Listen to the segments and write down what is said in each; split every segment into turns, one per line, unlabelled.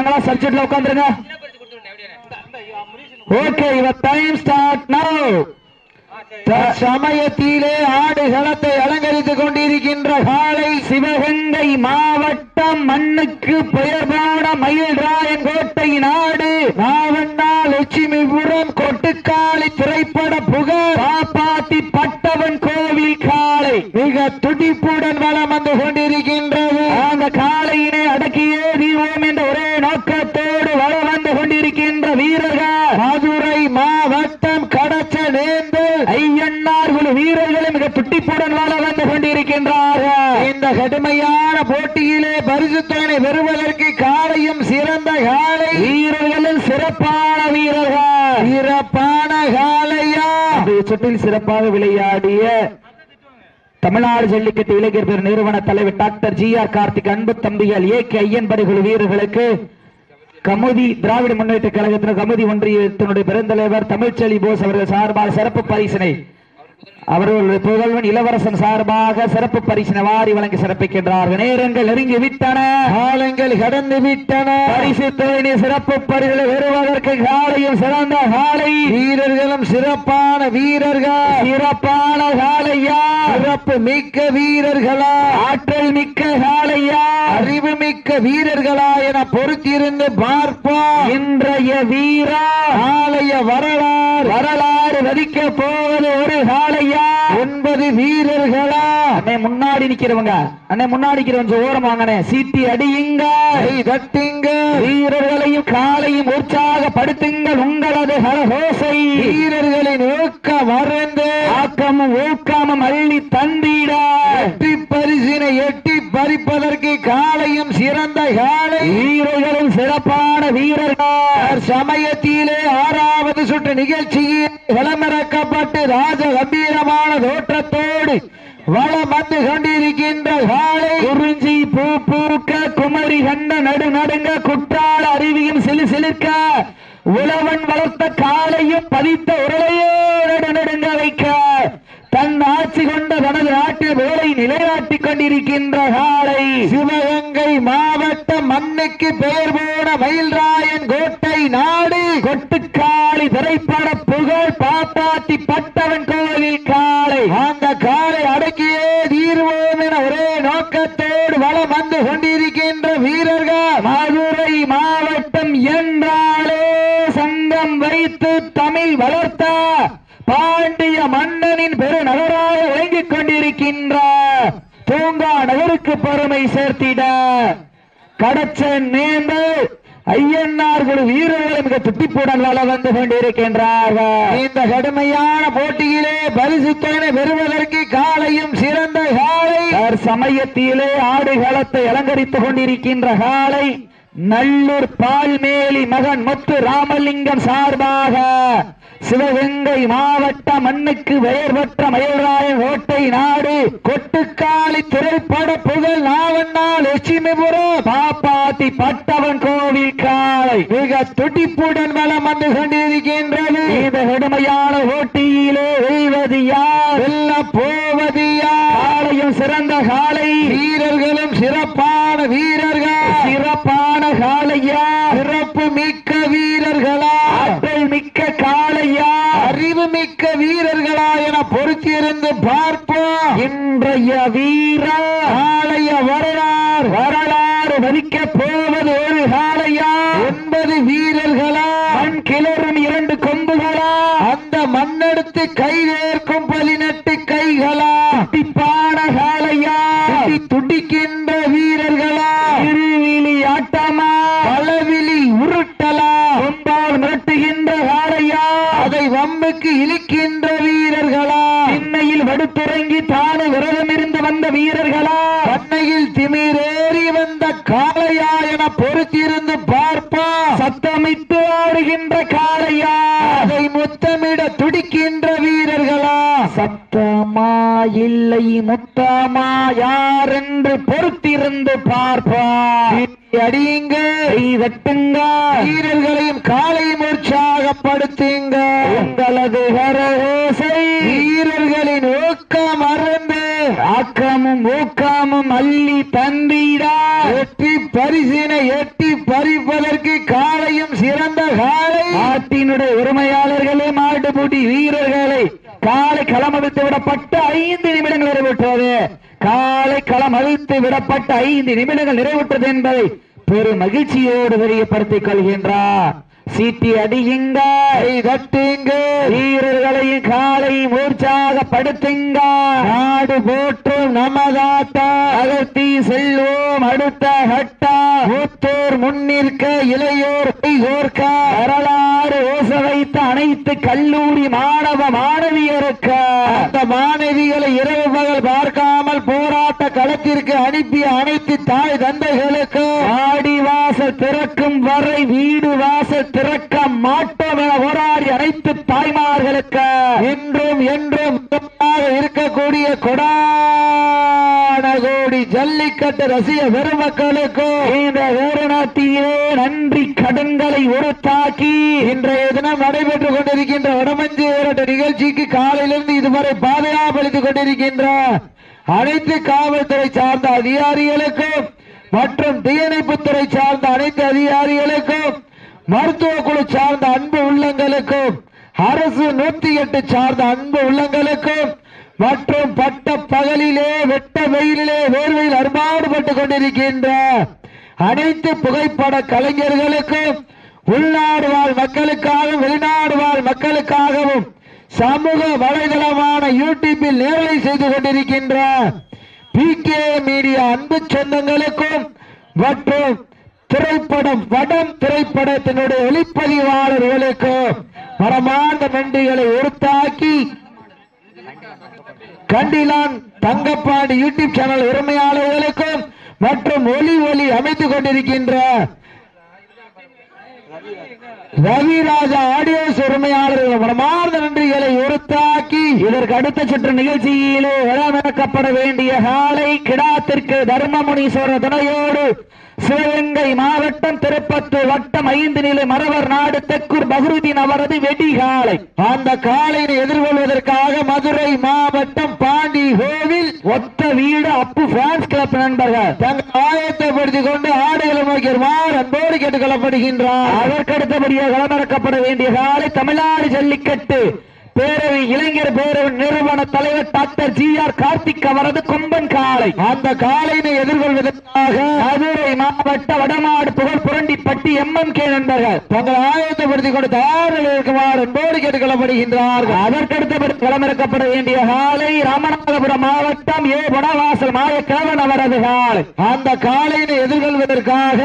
இருக்காங்களா சப்ஜெக்ட்ல உட்காந்துருங்க. Okay your time start now சமயத்திலே ஆடுகளத்தை அலங்கரித்துக் கொண்டிருக்கின்ற காலை சிவகங்கை மாவட்டம் மண்ணுக்கு பெயர் போன மயில்ராயன் கோட்டை நாடு. நாவண்ணா லட்சுமிபுரம் கொட்டுக்காளி திரைப்பட புகழ். காப்பாத்தி பட்டவன் கோவில் காளை. மிக துடிப்புடன் வளம் வந்து கொண்டிருக்கின்றது. அந்த காலையில் அடக்கியே தீவோம் என்ற ஒரே நோக்கத்தோடு வலம் வந்து கொண்டிருக்கின்ற வீரர்கள் மதுரை மாவட்டம் கடச்ச நேர்ந்தல் ஐயன்னார் குழு வீரர்களும் மிக துட்டிப்புடன் வாழ வந்து கொண்டிருக்கின்றார்கள் இந்த கடுமையான போட்டியிலே பரிசுத்தனை பெறுவதற்கு காலையும் சிறந்த காலை. வீரர்களும் சிறப்பான வீரர்கள். சிறப்பான காலையா? சுற்றில் சிறப்பாக விளையாடிய தமிழ்நாடு ஜல்லிக்கட்டு இளைஞர் பேர் நிறுவன தலைவர் டாக்டர் ஜி ஆர் கார்த்திக் அன்பு தம்பிகள் ஏ கே ஐயன் படைக்குழு வீரர்களுக்கு கமுதி திராவிட முன்னேற்ற கழகத்தின் கமுதி ஒன்றியத்தினுடைய பெருந்தலைவர் தமிழ்ச்செலி போஸ் அவர்கள் சார்பாக சிறப்பு பரிசினை அவர்கள் புகழ்வன் இளவரசன் சார்பாக சிறப்பு பரிசினை வாரி வழங்கி சிறப்பிக்கின்றார்கள். நேரங்கள் நெருங்கி விட்டன. காலங்கள் கடந்து விட்டன. பரிசு தொழிலை சிறப்பு பரிசுகளை பெறுவதற்கு காலையும் சிறந்த காலை. வீரர்களும் சிறப்பான வீரர்கள். சிறப்பான காலையா? சிறப்பு மிக்க வீரர்களா? ஆற்றல் மிக்க காலையா? அறிவு மிக்க வீரர்களா என பொறுத்திருந்து பார்ப்போம். இன்றைய வீரா ஆலய வரலாறு வரலாறு வதிக்க போவது ஒரு காலையா ஒன்பது வீரர்களா? அண்ணே முன்னாடி நிக்கிறவங்க அண்ணே முன்னாடி நிக்கிறவங்க ஓரம் வாங்கண்ணே. சீட்டி அடியுங்க. தட்டுங்க. வீரர்களையும் காலையும் உற்சாகப்படுத்துங்கள் உங்களது ஹலஹோசை வீரர்களின் ஊக்கம் மறந்து ஆக்கமும் ஊக்கமும் அள்ளி தந்திட. எட்டி பரிசினை எட்டி பறிப்பதற்கு காலையும் சிறந்த காலை வீரர்களும் சிறப்பான வீரர்கள். சமயத்திலே ஆறாவது சுற்று நிகழ்ச்சியில் விளம்பரக்கப்பட்டு ராஜ கம்பீரமான தோற்றத்தோடு வளம் வந்து கொண்டிருக்கின்ற காலை குறிஞ்சி பூ பூக்க குமரி கண்ட நடு நடுங்க குற்றால அருவியும் சிலு சிலிர்க்க உழவன் வளர்த்த காலையும் பதித்த உரலையோ நடு நடுங்க வைக்க தன் ஆட்சி கொண்ட தனது வேலை நிலைநாட்டிக் கொண்டிருக்கின்ற காலை சிவகங்கை மாவட்ட மண்ணுக்கு பெயர் போன மயில்ராயன் கோட்டை நாடு. கொட்டுக்காளி திரைப்பட புகழ் பாப்பாத்தி பட்டவன் கோவில் காளை. அந்த காலை அடக்கியே தீர்வோம் என ஒரே நோக்கத்தோடு வளம் வந்து கொண்டிருக்கின்ற வீரர்கள். மதுரை மாவட்டம் என்றாலே சங்கம் வைத்து தமிழ் வளர்த்த பாண்டிய மன்னனின் பெரு நகராக விளங்கிக் கொண்டிருக்கின்ற பூங்கா நகருக்கு பெருமை சேர்த்திட. கடச்சன் நேர்ந்து ஐயன்னார் குழு வீரர்கள் மிக துட்டிப்புடன் வள வந்து கொண்டிருக்கின்றார்கள். இந்த கடுமையான போட்டியிலே பரிசுத்தனை பெறுவதற்கு காலையும் சிறந்த காலை. சமயத்திலே ஆடுகளத்தை அலங்கரித்துக் கொண்டிருக்கின்ற காலை. நல்லூர் பால்மேலி மகன் முத்து ராமலிங்கம் சார்பாக சிவகங்கை மாவட்ட மண்ணுக்கு பெயர் பெற்ற மயில்ராயன் ஓட்டை நாடு கொட்டுக்காளி திரைப்பட புகழ் நாவண்ணா லட்சுமிபுரம் பாப்பாத்தி பட்டவன் கோவில் காலை மிக துடிப்புடன் வளம் வந்து கொண்டிருக்கின்றது. இந்த கடுமையான ஓட்டியிலே வெல்வது யார் வெல்ல போவது யார் காலையும் சிறந்த காலை வீரர்களும் சிறப்பாக வீரர்கள் சிறப்பான காலையா சிறப்பு மிக்க வீரர்களா ஆற்றல் மிக்க காளையா அறிவு மிக்க வீரர்களா என பொறுத்திருந்து பார்ப்போம். இன்றைய வீரா காளைய வரலாறு. வரலாறு வதிக்க போவது ஒரு காளையா? ஒன்பது வீரர்களா? மண் கிளறும் இரண்டு கொம்புகளா? அந்த மண்ணெடுத்து கைதேர்க்கும் வந்த காளையா என பொறுத்திருந்து பார்ப்பா சத்தமிட்டு ஆடுகின்ற காளையா. அதை முத்தமிட துடிக்கின்ற வீரர்களா? சத்தம். இல்லை முத்தாமா யார் என்று பொறுத்திருந்து பார்ப்பார் அடியுங்க வெட்டுங்க வீரர்களையும் காலையும் உற்சாகப்படுத்துங்க உங்களது கரகோசை வீரர்களின் ஊக்கம் அறந்து ஆக்கமும் ஊக்கமும் அள்ளி தந்திடா.
எட்டி பரிசினை எட்டி பறிப்பதற்கு காலையும் சிறந்த காலை.
நாட்டினுடைய உரிமையாளர்களே மாட்டுப்பூட்டி வீரர்களை காலை களமடித்து அவிழ்த்து விடப்பட்ட ஐந்து நிமிடங்கள் நிறைவுற்றது. காலை களம் அழித்து விடப்பட்ட ஐந்து நிமிடங்கள் நிறைவுற்றது என்பதை பெரும் மகிழ்ச்சியோடு தெரியப்படுத்திக் கொள்கின்றார். சீட்டி அடியுங்க
கை தட்டுங்க.
வீரர்களையும் மூர்ச்சாக படுத்துங்க.
நாடு போற்றும் நமதாத்தா.
அகர்த்தி செல்வோம் அடுத்த ஹட்டா
மூத்தோர் முன்னிற்க இளையோர் கைகோர்க்க
வரலாறு ஓச வைத்த அனைத்து கல்லூரி மாணவ மாணவியருக்க.
அந்த மாணவிகளை இரவு பகல் பார்க்காமல் போராட்ட களத்திற்கு அனுப்பிய அனைத்து தாய் தந்தைகளுக்கு
ஆடி வாசல் திறக்கும் வரை வீடு வாசல் திறக்க மாட்டோம் என போராடி அனைத்து தாய்மார்களுக்கு
இன்றும் என்றும் இருக்கக்கூடிய கொடானகோடி ஜல்லிக்கட்டு ரசிக பெருமக்களுக்கும்
இந்த வேறுநாட்டிலே நன்றி கடன்களை உறுத்தாக்கி
இன்றைய தினம் நடைபெற்றுக் கொண்டிருக்கின்ற வடமஞ்சி விரட்டு நிகழ்ச்சிக்கு காலையிலிருந்து இதுவரை பாதுகாப்பளித்துக் கொண்டிருக்கின்ற அனைத்து காவல்துறை சார்ந்த அதிகாரிகளுக்கும் மற்றும் தீயணைப்புத்துறை சார்ந்த அனைத்து அதிகாரிகளுக்கும் மருத்துவ குழு சார்ந்த அன்பு உள்ளங்களுக்கும் அரசு நூத்தி எட்டு சார்ந்த அன்பு உள்ளங்களுக்கும் மற்றும் பட்ட பகலிலே வெட்ட வெயிலிலே வேர்வையில் அருமாறுபட்டுக் கொண்டிருக்கின்ற அனைத்து புகைப்பட கலைஞர்களுக்கும் உள்நாடு வாழ் மக்களுக்காகவும் வெளிநாடு வாழ் மக்களுக்காகவும் சமூக வலைதளமான யூடியூபில் நேரலை செய்து கொண்டிருக்கின்ற பி கே மீடியா அன்பு சொந்தங்களுக்கும் மற்றும் திரைப்படம் வடம் திரைப்படத்தினுடைய ஒளிப்பதிவாளர்களுக்கு மனமார்ந்த நன்றிகளை உறுத்தாக்கி கண்டிலான் தங்கப்பாடி யூடியூப் சேனல் உரிமையாளர்களுக்கும் மற்றும் ஒலி ஒலி அமைத்துக் கொண்டிருக்கின்ற ரவிராஜா ஆடியோஸ் உரிமையாளர்கள் மனமார்ந்த நன்றிகளை உறுத்தாக்கி
இதற்கு அடுத்த சுற்று நிகழ்ச்சியிலே வளமிறக்கப்பட வேண்டிய காலை கிடாத்திற்கு தர்மமுனீஸ்வரர் துணையோடு சிவகங்கை மாவட்டம் திருப்பத்தூர் வட்டம் ஐந்து நிலை மரவர் நாடு தெக்கூர் பகுருதீன் அவரது வெடிகாலை
அந்த காலையை எதிர்கொள்வதற்காக மதுரை மாவட்டம் பாண்டி கோவில்
ஒத்த வீடு அப்பு பிரான்ஸ் கிளப் நண்பர்கள்.
தங்கள் ஆயத்தப்படுத்திக் கொண்டு ஆடுகளை நோக்கி வருமாறு அன்போடு கேட்டுக் கொள்ளப்படுகின்றார்.
அதற்கடுத்தபடியாக களமிறக்கப்பட வேண்டிய காலை தமிழ்நாடு ஜல்லிக்கட்டு. பேரவை இளைஞர் பேரவை நிறுவன தலைவர் டாக்டர் ஜி ஆர் கார்த்திக் அவரது கொம்பன் காலை.
அந்த காலையினை எதிர்கொள்வதற்காக
மதுரை மாவட்ட வடமாடு புகழ் புரண்டிப்பட்டி எம் எம் கே நண்பர்கள்
தங்கள் ஆயத்தப்படுத்திக் கொண்டு தயாரில் இருக்குமாறு என்போடு கேட்டுக்கொள்ளப்படுகின்றார்கள்.
அதற்கடுத்த களமிறக்கப்பட வேண்டிய காலை ராமநாதபுரம் மாவட்டம் ஏ. வடவாசல் மாயக்கிழவன் அவரது காலை.
அந்த காலையினை எதிர்கொள்வதற்காக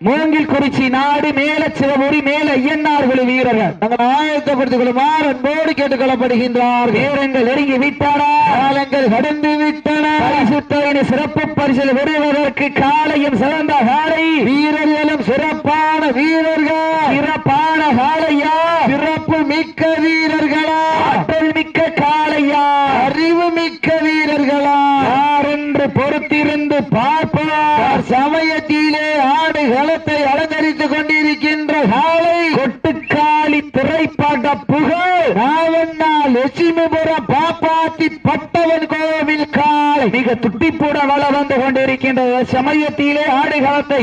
மூங்கில் குறிச்சி நாடு மேல சிவபுரி மேல ஐயன்னார் குழு வீரர்கள்.
தங்கள் ஆயத்தப்படுத்திக் கொள்ளுமாறு அன்போடு கேட்டுக் கொள்ளப்படுகின்றார்
வீரங்கள் நெருங்கி விட்டாரா
காலங்கள் கடந்து விட்டன.
பரிசு சிறப்பு பரிசில் பெறுவதற்கு காலையும் சிறந்த காலை.
வீரர்களும் சிறப்பான வீரர்கள்.
சிறப்பான காலையா?
சிறப்பு மிக்க வீரர்களா?
ஆற்றல் மிக்க காலையா?
அறிவு மிக்க வீரர்களா?
யார் என்று பொறுத்திருந்து பார்ப்பார்
சமயத்திலே ஆடுகள் களத்தை அலங்கரித்துக் கொண்டிருக்கின்ற காலை
கொட்டுக்காலி திரைப்பட புகழ்
ராவண்ணால் லட்சுமிபுரம் பாப்பாத்தி பட்டவன் கோவில் காலை
மிக துட்டிப்பூட வள வந்து கொண்டிருக்கின்ற சமயத்திலே ஆடுகளத்தை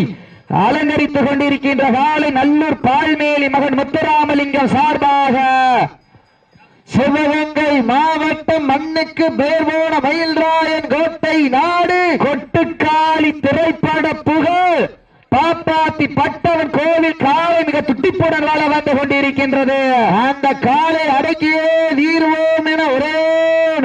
அலங்கரித்துக் கொண்டிருக்கின்ற காலை நல்லூர் பால்மேலி மகன் முத்துராமலிங்கம் சார்பாக
சிவகங்கை மாவட்டம் மண்ணுக்கு பேர் போன மயில்ராயன் கோட்டை நாடு
கொட்டுக்காலி திரைப்பட புகழ். பாப்பாத்தி பட்டவன் கோவில் காலை மிக துட்டிப்புடன் வாழ வந்து கொண்டிருக்கின்றது.
அந்த காலை அடக்கியே தீர்வோம் என ஒரே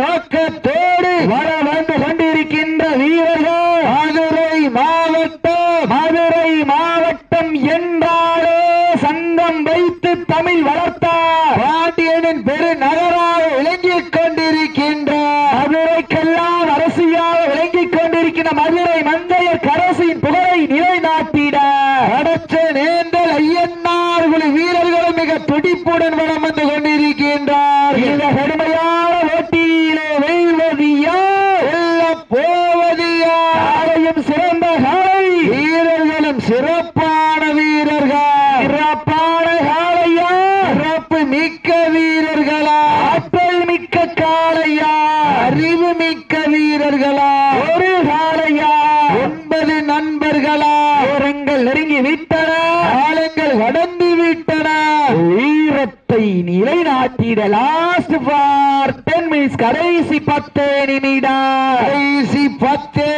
நோக்கத்தோடு
வர வந்து கொண்டிருக்கின்ற வீரர்கள்
மதுரை மாவட்டம்
மதுரை மாவட்டம் என்றாலே சங்கம் வைத்து தமிழ்
வளர்த்த மிக்க வீரர்களா?
ஆற்றல் மிக்க காளையா?
அறிவு மிக்க வீரர்களா?
ஒரு காளையா?
ஒன்பது நண்பர்களா? ஓரங்கள்
நெருங்கி விட்டன. காலங்கள்
வடந்து விட்டனா. வீரத்தை
நிலைநாட்டிட லாஸ்ட் பார்த்தன் டென் மினிட்ஸ் கடைசி பத்து நிமிடம்
கடைசி பத்து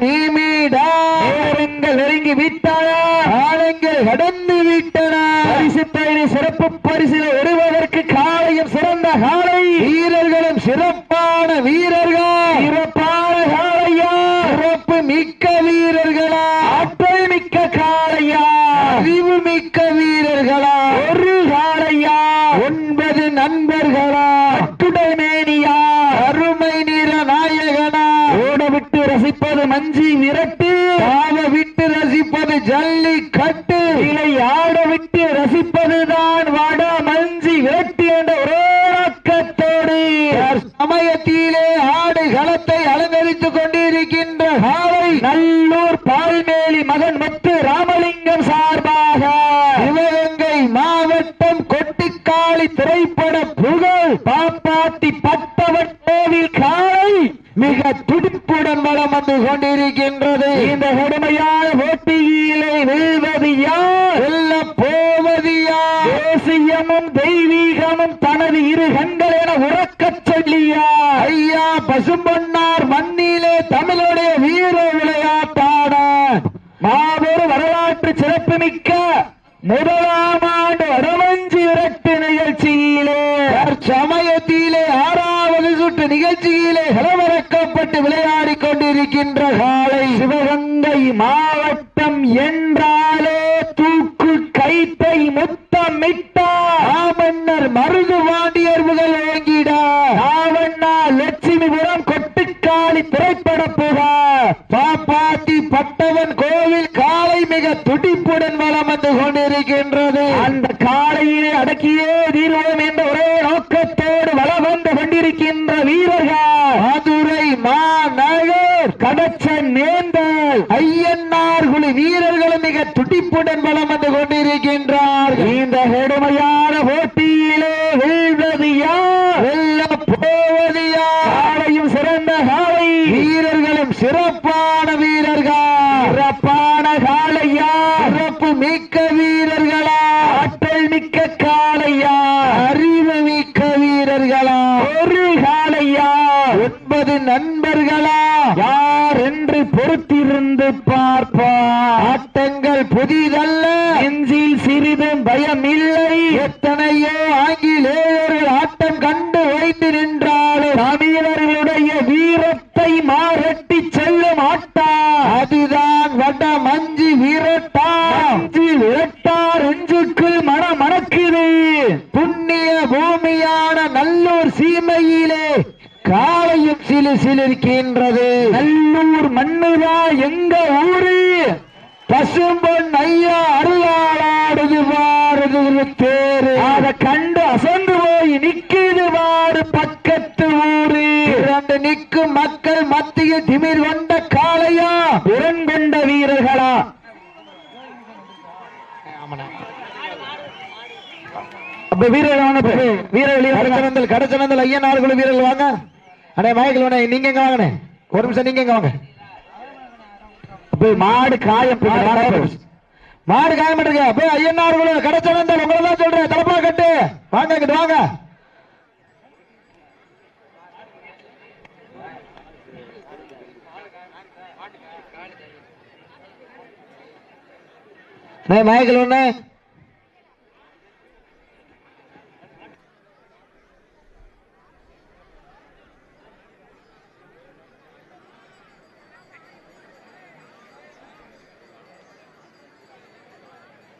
நிமிடம்
நேரங்கள் நெருங்கி விட்டன.
காலங்கள் வடந்து விட்டன.
பரிசு பயணி சிறப்பு பரிசு
பாவ விட்டு ரசிப்பது ஜல்லி கட்டு.
இலை ஆட விட்டு ரசிப்பதுதான் வட மஞ்சி விரட்டு என்ற ஒரே நோக்கத்தோடு
சமயத்திலே ஆடு களத்தை அலங்கரித்துக் கொண்டிருக்கின்ற காலை
நல்லூர் பால்மேலி மகன் முத்து ராமலிங்கம் சார்பாக
சிவகங்கை மாவட்டம் கொட்டிக்காளி திரைப்பட புகழ்
பாப்பாத்தி பட்டவன் கோவில் காலை
மிக துடிப்புடன் வளம் வந்து கொண்டிருக்கின்றது.
இந்த கொடுமையான போட்டியிலே வெல்வது யார்
வெல்ல போவது யார்?
தேசியமும் தெய்வீகமும் தனது இரு கண்கள் என உறக்கச் சொல்லியா?
ஐயா பசும்பொன்னார் மண்ணிலே தமிழுடைய வீர விளையாட்டாட.
மாபெரும் வரலாற்று சிறப்புமிக்க முதலாம் ஆண்டு வடமஞ்சி விரட்டு நிகழ்ச்சியிலே
சமயத்திலே சுற்று நிகழ்ச்சியிலே இளவரக்கப்பட்டு விளையாடி கொண்டிருக்கின்ற காலை
சிவகங்கை மாவட்டம் என்றாலே தூக்கு கைத்தை முத்தமிட்டா.
ராமன்னர் மருது வாண்டியர்வுகள் முதல் ஓங்கிட
ராவண்ணா லட்சுமிபுரம் கொட்டுக்காளி திரைப்பட புகா.
பாப்பாத்தி பட்டவன் கோவில் காலை மிக துடிப்புடன் வளம் வந்து கொண்டிருக்கின்றது.
அந்த காளையினை அடக்கியே தீர்வோம் என்ற ஒரே வந்து கொண்டிருக்கின்ற வீரர்கள்.
மதுரை மாநகர்
கடச்ச நேந்தல்
ஐயன்னார் குழு வீரர்களும் மிக துடிப்புடன் வளம் வந்து கொண்டிருக்கின்றார்கள்.
இந்த கடுமையான போட்டியிலே வெல்வது யார்?
வெல்ல போவது யார்?
சிறந்த காலை.
வீரர்களும் சிறப்பான வீரர்கள்.
சிறப்பான காலையா
சிறப்பு மிக்க வீரர்
ஆற்றல் மிக்க காளையா
அறிவு மிக்க வீரர்களா
ஒரு காளையா
ஒன்பது நண்பர்களா
யார் என்று பொறுத்திருந்து பார்ப்பார்
ஆட்டங்கள் புதிதல்ல
நெஞ்சில் சிறிதும் பயம் இல்லை
எத்தனையோ ஆங்கிலேயர்கள் ஆட்டம் கண்டு வைத்து நின்றாலும்
தமிழர்களுடைய வீரத்தை மாரட்டி ஆட்டா
அதுதான் வட மஞ்சி வீரட்டா.
அஞ்சு விரட்டார் அஞ்சுக்குள் மன மணக்குது
புண்ணிய பூமியான நல்லூர் சீமையிலே காலையும் சிலு சிலிருக்கின்றது
நல்லூர் மண்ணுதா எங்க ஊரு?
பசும்பொன் ஐயா அருளாளாடுது வாருது தேரு
அத கண்டு அசந்து போய் நிக்குது வாரு பக்கத்து ஊரு.
இரண்டு நிற்கும் மக்கள் மத்தியில் திமிர் கொண்ட காளையா
திறன் கொண்ட வீரர்களா அப்ப வீரர்கள் வாங்க இப்ப. வீரர்கள் வாங்க.
கடச்சனந்தல் கடச்சனந்தல் ஐயனார் குழு வீரர்கள் வாங்க. அண்ணே மயக்கல் வேணே நீங்க எங்க வாங்கண்ணே. ஒரு நிமிஷம் நீங்க எங்க வாங்க.
மாடு காயம்
மாடு காயம். மாடு காயப்பட்டிருக்கு அப்ப ஐயனார் குழு கடச்சனந்தல் உங்களை தான் சொல்றேன். தலப்பா கட்டு. வாங்க இங்கிட்டு வாங்க. மயக்கல் ஒண்ணு